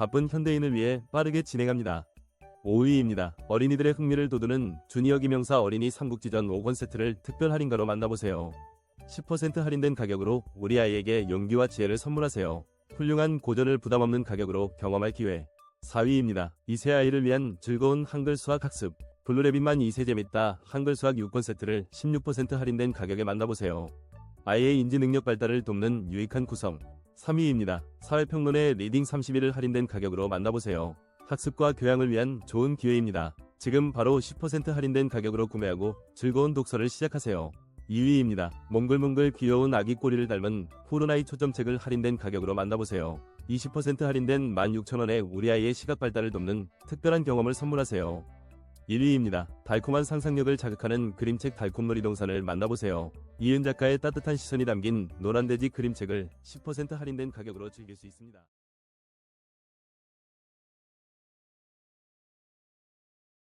바쁜 현대인을 위해 빠르게 진행합니다. 5위입니다. 어린이들의 흥미를 돋우는 주니어 김영사 어린이 삼국지전 5권 세트를 특별 할인가로 만나보세요. 10% 할인된 가격으로 우리 아이에게 용기와 지혜를 선물하세요. 훌륭한 고전을 부담 없는 가격으로 경험할 기회. 4위입니다. 2세 아이를 위한 즐거운 한글 수학 학습. 블루레빗만 2세 재밌다 한글 수학 6권 세트를 16% 할인된 가격에 만나보세요. 아이의 인지 능력 발달을 돕는 유익한 구성. 3위입니다. 사회평론의 리딩 30일을 할인된 가격으로 만나보세요. 학습과 교양을 위한 좋은 기회입니다. 지금 바로 10% 할인된 가격으로 구매하고 즐거운 독서를 시작하세요. 2위입니다. 몽글몽글 귀여운 아기 꼬리를 닮은 후르나이 초점책을 할인된 가격으로 만나보세요. 20% 할인된 16,000원에 우리 아이의 시각 발달을 돕는 특별한 경험을 선물하세요. 1위입니다. 달콤한 상상력을 자극하는 그림책 달콤놀이 동산을 만나보세요. 이은 작가의 따뜻한 시선이 담긴 노란돼지 그림책을 10% 할인된 가격으로 즐길 수 있습니다.